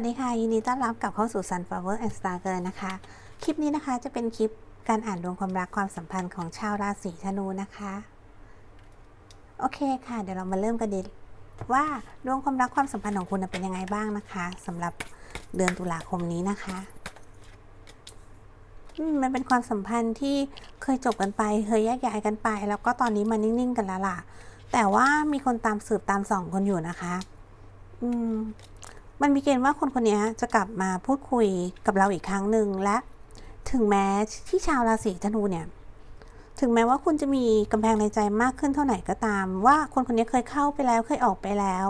วัสดีค่ะยินดีต้อนรับกลับเข้าสู่ Sunflower and Star Girl นะคะ คลิปนี้นะคะจะเป็นคลิปการอ่านดวงความรักความสัมพันธ์ของชาวราศีธนูนะคะ โอเคค่ะ เดี๋ยวเรามาเริ่มกันดีว่าดวงความรักความสัมพันธ์ของคุณเป็นยังไงบ้างนะคะสำหรับเดือนตุลาคมนี้นะคะมันเป็นความสัมพันธ์ที่เคยจบกันไป เคยแยกย้ายกันไป แล้วก็ตอนนี้มานิ่งๆ กันแล้วล่ะ แต่ว่ามีคนตามสืบตามส่องคนอยู่นะคะ อืม มันมีเกณฑ์ว่าคนคนนี้จะกลับมาพูดคุยกับเราอีกครั้งหนึ่งและ ถึงแม้ที่ชาวราศีธนูเนี่ย ถึงแม้ว่าคุณจะมีกำแพงในใจมากขึ้นเท่าไหร่ก็ตาม ว่าคนคนนี้เคยเข้าไปแล้วเคยออกไปแล้ว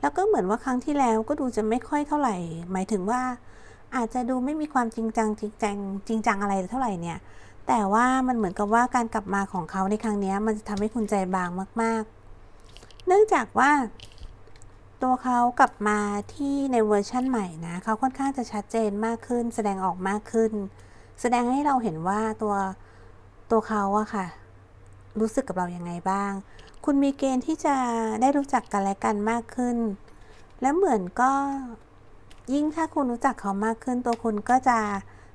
แล้วก็เหมือนว่าครั้งที่แล้วก็ดูจะไม่ค่อยเท่าไหร่ หมายถึงว่า อาจจะดูไม่มีความจริงจังจริงจังจริงจังอะไรเท่าไหร่เนี่ยแต่ว่ามันเหมือนกับว่าการกลับมาของเขาในครั้งนี้มันจะทำให้คุณใจบางมาก ๆ เนื่องจากว่า ตัวเขากลับมาที่ในเวอร์ชั่นใหม่นะเขาค่อนข้างจะชัดเจนมากขึ้น แสดงออกมากขึ้น แสดงให้เราเห็นว่าตัวตัวเขาอะค่ะ รู้สึกกับเราอยัางไงบ้าง คุณมีเกณฑ์ที่จะได้รู้จักกันและกันมากขึ้น และเหมือนก็ยิ่งถ้าคุณรู้จักเขามากขึ้น ตัวคุณก็จะ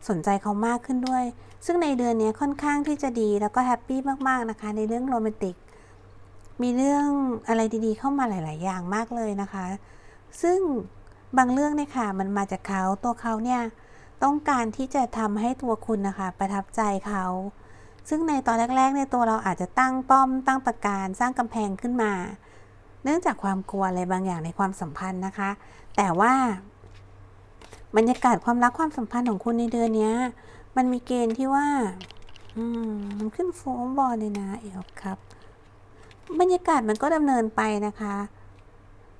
สนใจเขามากขึ้นด้วย ซึ่งในเดือนนี้ค่อนข้างที่จะดีแล้วก็แฮปปี้มากๆนะคะในเรื่องโรแมนติก มีเรื่องอะไรดีๆ เข้ามาหลาย ๆ อย่างมากเลยนะคะ ซึ่งบางเรื่องเนี่ยค่ะมันมาจากเขาตัวเขาเนี่ยต้องการที่จะทำให้ตัวคุณนะคะประทับใจเขา ซึ่งในตอนแรกๆเนี่ยตัวเราอาจจะตั้งป้อมตั้งประการสร้างกำแพงขึ้นมา เนื่องจากความกลัวอะไรบางอย่างในความสัมพันธ์นะคะ แต่ว่าบรรยากาศความรักความสัมพันธ์ของคุณในเดือนนี้มันมีเกณฑ์ที่ว่า อืมมันขึ้นโฟมบอลเลยนะเอลครับ บรรยากาศมันก็ดำเนินไปนะคะ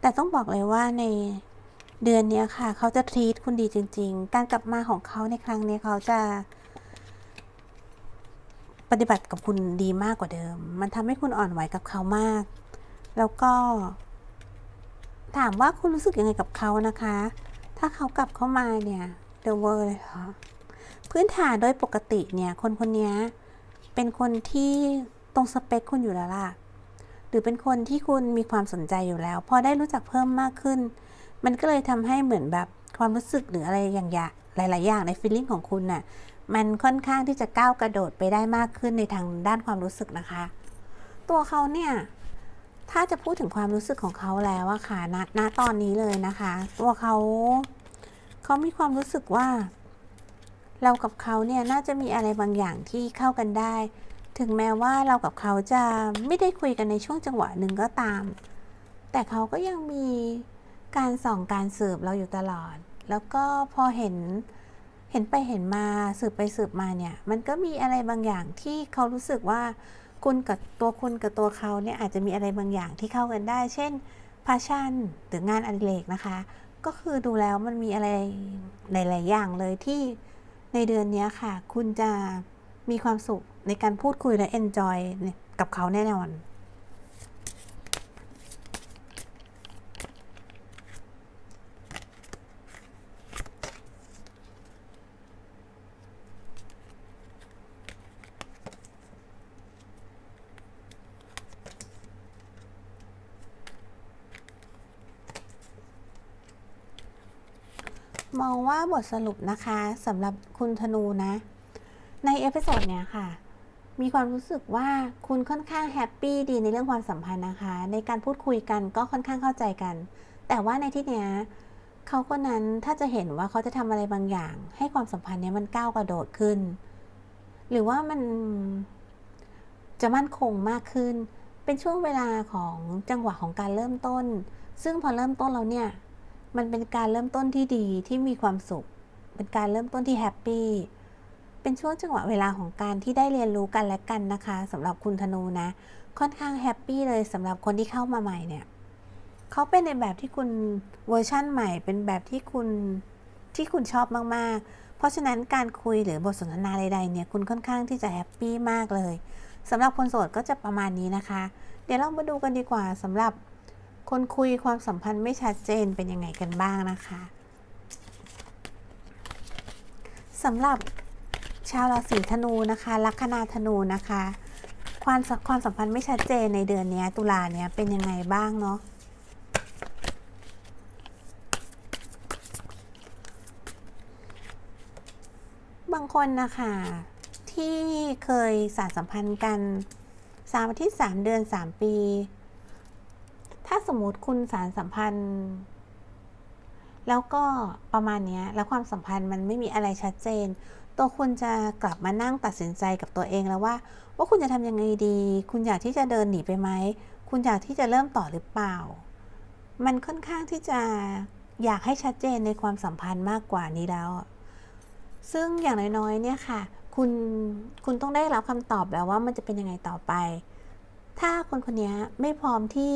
แต่ต้องบอกเลยว่าในเดือนนี้ค่ะ เขาจะทรีตคุณดีจริง ๆ การกลับมาของเขาในครั้งนี้เขาจะ ปฏิบัติกับคุณดีมากกว่าเดิม มันทำให้คุณอ่อนไหวกับเขามาก แล้วก็ ถามว่าคุณรู้สึกยังไงกับเขานะคะ ถ้าเขากลับเข้ามาเนี่ย the world เลยค่ะพื้นฐานโดยปกติเนี่ย คนคนนี้เป็นคนที่ตรงสเปคคุณอยู่แล้วล่ะ รือเป็นคนที่คุณมีความสนใจอยู่แล้ว พอได้รู้จักเพิ่มมากขึ้น มันก็เลยทำให้เหมือนแบบความรู้สึกหรืออะไรอย่างอย่างหลาย ๆ อย่างในฟีลลิ่งของคุณน่ะมันค่อนข้างที่จะก้าวกระโดดไปได้มากขึ้นในทางด้านความรู้สึกนะคะ ตัวเขาเนี่ยถ้าจะพูดถึงความรู้สึกของเขาแล้วอะค่ะณณตอนนี้เลยนะคะ ตัวเขาเขามีความรู้สึกว่า เรากับเขาเนี่ยน่าจะมีอะไรบางอย่างที่เข้ากันได้ ถึงแม้ว่าเรากับเขาจะไม่ได้คุยกันในช่วงจังหวะหนึ่งก็ตาม แต่เขาก็ยังมีการส่องการสืบเราอยู่ตลอด แล้วก็พอเห็นเห็นไปเห็นมาสืบไปสืบมาเนี่ย มันก็มีอะไรบางอย่างที่เขารู้สึกว่าคุณกับตัวคุณกับตัวเขาเนี่ยอาจจะมีอะไรบางอย่างที่เข้ากันได้ เช่นพาชั่นหรืองานอดิเรกนะคะ ก็คือดูแล้วมันมีอะไรหลาย ๆ อย่างเลยที่ในเดือนนี้ค่ะ คุณจะมีความสุข ในการพูดคุยและ enjoy กับเขาแน่นอนมองว่าบทสรุปนะคะสำหรับคุณธนูนะ ในเอพิโซดเนี้ยค่ะ มีความรู้สึกว่าคุณค่อนข้างแฮปปี้ดีในเรื่องความสัมพันธ์นะคะ ในการพูดคุยกันก็ค่อนข้างเข้าใจกัน แต่ว่าในที่เนี้ยเขาคนนั้นถ้าจะเห็นว่าเขาจะทำอะไรบางอย่าง ให้ความสัมพันธ์เนี้ยมันก้าวกระโดดขึ้น หรือว่ามันจะมั่นคงมากขึ้น เป็นช่วงเวลาของจังหวะของการเริ่มต้น ซึ่งพอเริ่มต้นแล้วเนี่ย มันเป็นการเริ่มต้นที่ดีที่มีความสุข เป็นการเริ่มต้นที่แฮปปี้ เป็นช่วงจังหวะเวลาของการที่ได้เรียนรู้กันและกันนะคะสำหรับคุณธนูนะ ค่อนข้างแฮปปี้เลยสำหรับคนที่เข้ามาใหม่เนี่ยเขาเป็นในแบบที่คุณเวอร์ชั่นใหม่ เป็นแบบที่คุณที่คุณชอบมากๆ เพราะฉะนั้นการคุยหรือบทสนทนาใดๆเนี่ยคุณค่อนข้างที่จะแฮปปี้มากเลยสำหรับคนโสดก็จะประมาณนี้นะคะ เดี๋ยวเรามาดูกันดีกว่าสำหรับคนคุยความสัมพันธ์ไม่ชัดเจนเป็นยังไงกันบ้างนะคะสำหรับ ชาวราศีธนูนะคะลัคนาธนูนะคะ ความความสัมพันธ์ไม่ชัดเจนในเดือนนี้ตุลาเนี้ยเป็นยังไงบ้างเนาะบางคนนะคะ ที่เคยสารสัมพันธ์กันสามที่ย์สามเดือนสามปี ถ้าสมมติคุณสารสัมพันธ์ แล้วก็ประมาณนี้แล้วความสัมพันธ์มันไม่มีอะไรชัดเจน ตัวคุณจะกลับมานั่งตัดสินใจกับตัวเองแล้วว่า ว่าคุณจะทำยังไงดี คุณอยากที่จะเดินหนีไปไหม คุณอยากที่จะเริ่มต่อหรือเปล่า มันค่อนข้างที่จะอยากให้ชัดเจนในความสัมพันธ์มากกว่านี้แล้ว ซึ่งอย่างน้อยๆ เนี่ยค่ะ คุณ คุณต้องได้รับคำตอบแล้วว่ามันจะเป็นยังไงต่อไป ถ้าคนคนนี้ไม่พร้อมที่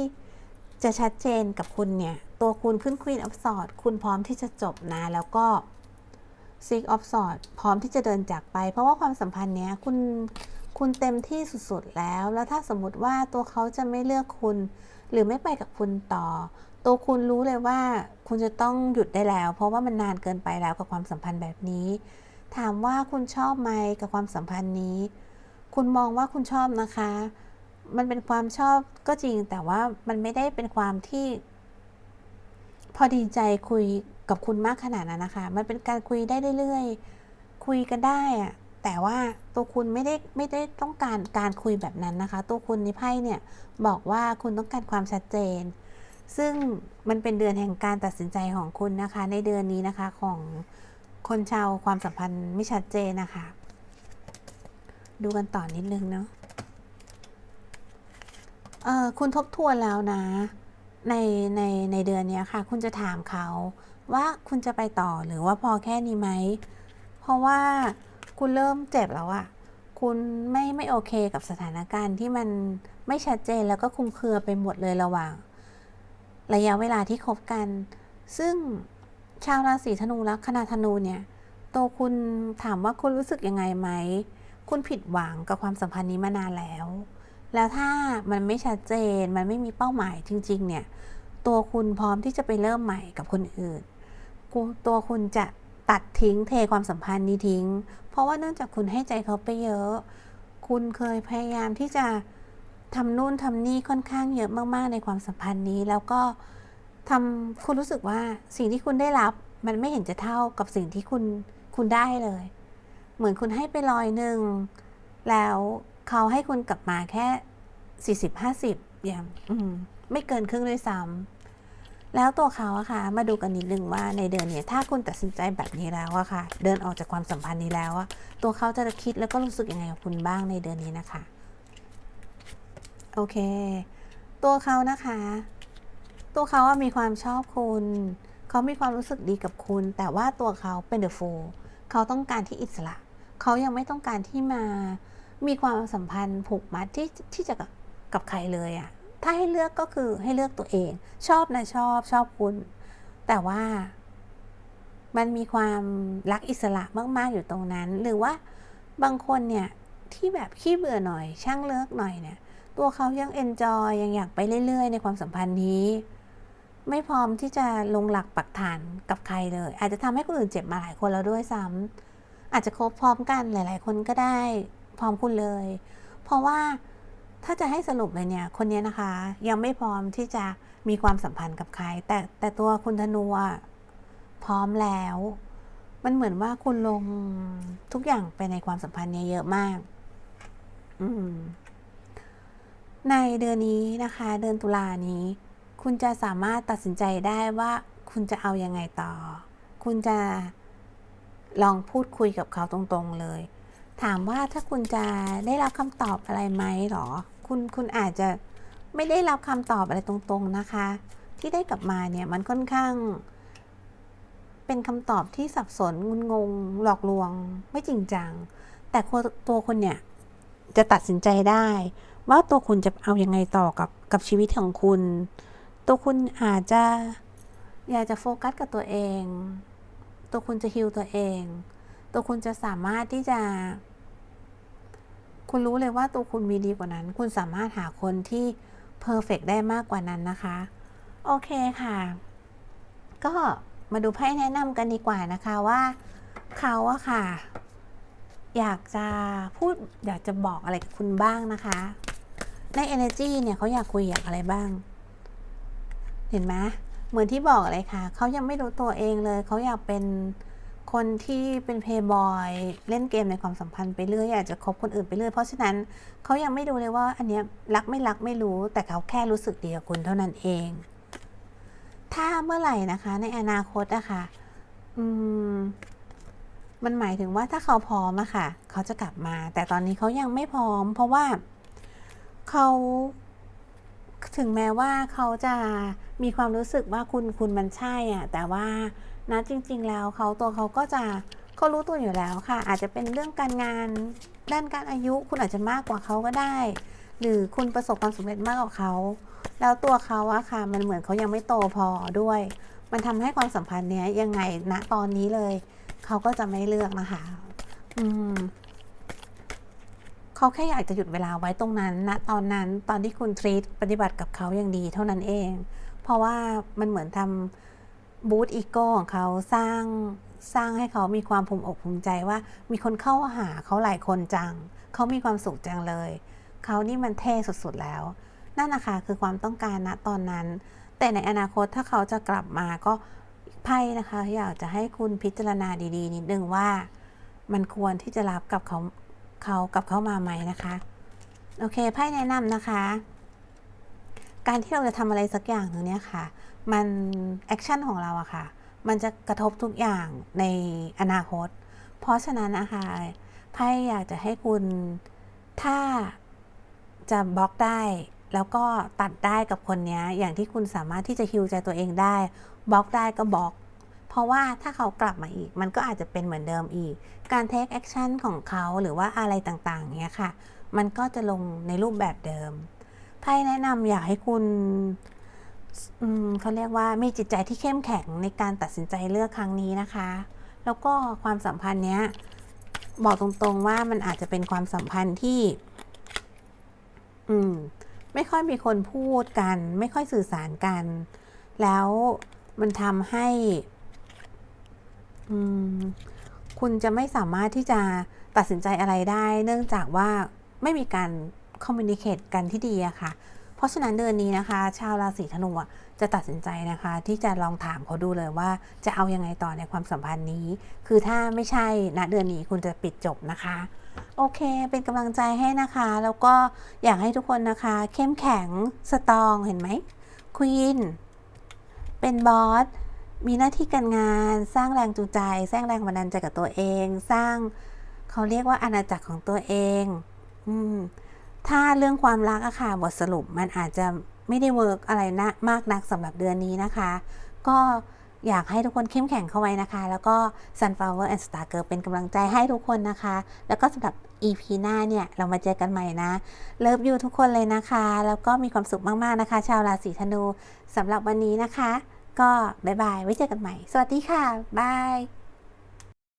จะชัดเจนกับคุณเนี่ย ตัวคุณขึ้น Queen of Swords คุณพร้อมที่จะจบนะ แล้วก็ Six of Swords พร้อมที่จะเดินจากไป เพราะว่าความสัมพันธ์เนี้ยคุณคุณเต็มที่สุดๆแล้ว แล้วถ้าสมมติว่าตัวเขาจะไม่เลือกคุณ หรือไม่ไปกับคุณต่อ ตัวคุณรู้เลยว่าคุณจะต้องหยุดได้แล้ว เพราะว่ามันนานเกินไปแล้วกับความสัมพันธ์แบบนี้ ถามว่าคุณชอบไหมกับความสัมพันธ์นี้ คุณมองว่าคุณชอบนะคะ มันเป็นความชอบก็จริง แต่ว่ามันไม่ได้เป็นความที่ พอดีใจคุย กับคุณมากขนาดนั้นนะคะ มันเป็นการคุยได้เรื่อยๆ คุยกันได้อะแต่ว่าตัวคุณไม่ได้ไม่ได้ต้องการการคุยแบบนั้นนะคะ ตัวคุณในไพ่เนี่ยบอกว่าคุณต้องการความชัดเจน ซึ่งมันเป็นเดือนแห่งการตัดสินใจของคุณนะคะ ในเดือนนี้นะคะของคนชาวความสัมพันธ์ไม่ชัดเจนนะคะ ดูกันต่อนิดนึงเนาะเออคุณทบทวนแล้วนะ ในในในเดือนนี้ค่ะ คุณจะถามเขา ว่าคุณจะไปต่อหรือว่าพอแค่นี้ไหม เพราะว่าคุณเริ่มเจ็บแล้วอะคุณไม่ไม่โอเคกับสถานการณ์ที่มันไม่ชัดเจนแล้วก็คลุมเครือไปหมดเลยระหว่าง ระยะเวลาที่คบกัน ซึ่งชาวราศีธนูและคณะธนูเนี่ยตัวคุณถามว่าคุณรู้สึกยังไงไหม คุณผิดหวังกับความสัมพันธ์นี้มานานแล้ว แล้วถ้ามันไม่ชัดเจนมันไม่มีเป้าหมายจริง ๆ เนี่ย ตัวคุณพร้อมที่จะไปเริ่มใหม่กับคนอื่น ตัวคุณจะตัดทิ้งเทความสัมพันธ์นี้ทิ้ง เพราะว่าเนื่องจากคุณให้ใจเขาไปเยอะ คุณเคยพยายามที่จะทำนู่นทำนี่ค่อนข้างเยอะมากๆในความสัมพันธ์นี้ แล้วก็ทำคุณรู้สึกว่าสิ่งที่คุณได้รับ มันไม่เห็นจะเท่ากับสิ่งที่คุณคุณได้เลย เหมือนคุณให้ไปร้อยหนึ่งแล้วเขาให้คุณกลับมาแค่40 50อย่างมไม่เกินครึ่งด้วยซ้ำ แล้วตัวเขาอะค่ะ มาดูกันนิดนึงว่าในเดือนนี้ถ้าคุณตัดสินใจแบบนี้แล้วอะค่ะ เดินออกจากความสัมพันธ์นี้แล้วอะตัวเขาจะคิดแล้วก็รู้สึกยังไงกับคุณบ้างในเดือนนี้นะคะ โอเค ตัวเขานะคะ ตัวเขาอะมีความชอบคุณ เขามีความรู้สึกดีกับคุณ แต่ว่าตัวเขาเป็นเดอะโฟเขาต้องการที่อิสระ เขายังไม่ต้องการที่มา มีความสัมพันธ์ผูกมัดที่ที่จะกับกับใครเลยอะ ถ้าให้เลือกก็คือให้เลือกตัวเอง ชอบนะชอบชอบคุณ แต่ว่ามันมีความรักอิสระมากๆอยู่ตรงนั้น หรือว่าบางคนเนี่ยที่แบบขี้เบื่อหน่อย ช่างเลิกหน่อยเนี่ย ตัวเขายังเอนจอยยังอยากไปเรื่อย ๆ ในความสัมพันธ์นี้ ไม่พร้อมที่จะลงหลักปักฐานกับใครเลย อาจจะทำให้คนอื่นเจ็บมาหลายคนแล้วด้วยซ้ำอาจจะคบพร้อมกันหลาย ๆ คนก็ได้ พร้อมคุณเลย เพราะว่า ถ้าจะให้สรุปเลยเนี่ย คนนี้นะคะ ยังไม่พร้อมที่จะมีความสัมพันธ์กับใคร แต่แต่ตัวคุณธนูพร้อมแล้ว มันเหมือนว่าคุณลงทุกอย่างไปในความสัมพันธ์เนี้เยอะมาก อืม ในเดือนนี้นะคะ เดือนตุลานี้ คุณจะสามารถตัดสินใจได้ว่าคุณจะเอายังไงต่อ คุณจะลองพูดคุยกับเขาตรงๆเลย ถามว่าถ้าคุณจะได้รับคำตอบอะไรไหมหรอ คุณคุณอาจจะไม่ได้รับคำตอบอะไรตรงๆนะคะ ที่ได้กลับมาเนี่ยมันค่อนข้าง เป็นคำตอบที่สับสนงุนงง หลอกลวง ไม่จริงจัง แต่คนตัวคนเนี่ยจะตัดสินใจได้ ว่าตัวคุณจะเอายังไงต่อกับกับชีวิตของคุณ ตัวคุณอาจจะอยากจะโฟกัสกับตัวเอง ตัวคุณจะฮิลตัวเอง ตัวคุณจะสามารถที่จะ คุณรู้เลยว่าตัวคุณมีดีกว่านั้น คุณสามารถหาคนที่เพอร์เฟกได้มากกว่านั้นนะคะ โอเคค่ะ ก็มาดูไพ่แนะนำกันดีกว่านะคะว่าเขาอะค่ะ อยากจะพูดอยากจะบอกอะไรกับคุณบ้างนะคะ ใน energy เนี่ยเขาอยากคุยอยากอะไรบ้าง เห็นไหมเหมือนที่บอกเลยค่ะ เขายังไม่รู้ตัวเองเลย เขาอยากเป็น คนที่เป็นเพย์บอยเล่นเกมในความสัมพันธ์ไปเรื่อยอยากจะคบคนอื่นไปเรื่อยเพราะฉะนั้นเขายังไม่ดูเลยว่าอันเนี้ยรักไม่รักไม่รู้ แต่เขาแค่รู้สึกดีกับคุณเท่านั้นเอง ถ้าเมื่อไหร่นะคะ ในอนาคตอะค่ะอืมมันหมายถึงว่าถ้าเขาพร้อมอะค่ะ เขาจะกลับมา แต่ตอนนี้เขายังไม่พร้อม เพราะว่าเขาถึงแม้ว่าเขาจะมีความรู้สึกว่าคุณคุณมันใช่อะแต่ว่า นะจริงๆแล้วเขาตัวเขาก็จะเขารู้ตัวอยู่แล้วค่ะ อาจจะเป็นเรื่องการงานด้านการอายุ คุณอาจจะมากกว่าเขาก็ได้ หรือคุณประสบความสำเร็จมากกว่าเขา แล้วตัวเขาอะค่ะ มันเหมือนเขายังไม่โตพอด้วย มันทำให้ความสัมพันธ์เนี้ยยังไงณตอนนี้เลย เขาก็จะไม่เลือกนะคะ อืมเขาแค่อยากจะหยุดเวลาไว้ตรงนั้นณตอนนั้นตอนที่คุณทรีตปฏิบัติกับเขาอย่างดีเท่านั้นเอง เพราะว่ามันเหมือนทำ บูตอีโก้ของเขาสร้างสร้างให้เขามีความภูมิอกภูมิใจว่า มีคนเข้าหาเขาหลายคนจัง เขามีความสุขจังเลย เขานี่มันเท่สุดๆแล้ว นั่นนะคะคือความต้องการณตอนนั้น แต่ในอนาคตถ้าเขาจะกลับมาก็ไพ่นะคะ อยากจะให้คุณพิจารณาดีๆ นิดนึงว่า มันควรที่จะรับกับเขาเขากับเขามาไหมนะคะ โอเคไพ่แนะนำนะคะ การที่เราจะทำอะไรสักอย่างหนึ่งเนี่ยค่ะ มันแอคชั่นของเราอะค่ะ มันจะกระทบทุกอย่างในอนาคต เพราะฉะนั้นนะคะไพ่อยากจะให้คุณถ้าจะบล็อกได้ แล้วก็ตัดได้กับคนนี้อย่างที่คุณสามารถที่จะฮิวใจตัวเองได้บล็อกได้ก็บล็อก เพราะว่าถ้าเขากลับมาอีก มันก็อาจจะเป็นเหมือนเดิมอีก การเทคแอคชั่นของเขาหรือว่าอะไรต่างๆเนี้ยค่ะ มันก็จะลงในรูปแบบเดิมไพ่แนะนำอยากให้คุณ เขาเรียกว่ามีจิตใจที่เข้มแข็งในการตัดสินใจเลือกครั้งนี้นะคะ แล้วก็ความสัมพันธ์เนี้ยบอกตรงๆว่ามันอาจจะเป็นความสัมพันธ์ที่ อืม ไม่ค่อยมีคนพูดกัน ไม่ค่อยสื่อสารกัน แล้วมันทำให้ อืม คุณจะไม่สามารถที่จะตัดสินใจอะไรได้ เนื่องจากว่าไม่มีการคอมมิ n นิเค e กันที่ดีอะค่ะ เพราะฉะนั้นเดือนนี้นะคะ ชาวราศีธนูจะตัดสินใจนะคะ ที่จะลองถามเขาดูเลยว่าจะเอายังไงต่อในความสัมพันธ์นี้ คือถ้าไม่ใช่ณเดือนนี้คุณจะปิดจบนะคะโอเค เป็นกำลังใจให้นะคะ แล้วก็อยากให้ทุกคนนะคะ เข้มแข็ง สตรอง เห็นไหมควีน เป็นบอส มีหน้าที่การงาน สร้างแรงจูงใจ สร้างแรงบันดาลใจกับตัวเอง สร้างเขาเรียกว่าอาณาจักรของตัวเอง อืม ถ้าเรื่องความรักอะค่ะบทสรุปมันอาจจะไม่ได้เวิร์กอะไรนะมากนักสำหรับเดือนนี้นะคะ ก็อยากให้ทุกคนเข้มแข็งเข้าไว้นะคะ แล้วก็ Sunflower and Star Girl เป็นกำลังใจให้ทุกคนนะคะ แล้วก็สำหรับ EP หน้าเนี่ย เรามาเจอกันใหม่นะเลิฟยูทุกคนเลยนะคะ แล้วก็มีความสุขมาก ๆ นะคะ ชาวราศีธนูสำหรับวันนี้นะคะ ก็บายบาย ไว้เจอกันใหม่ สวัสดีค่ะบาย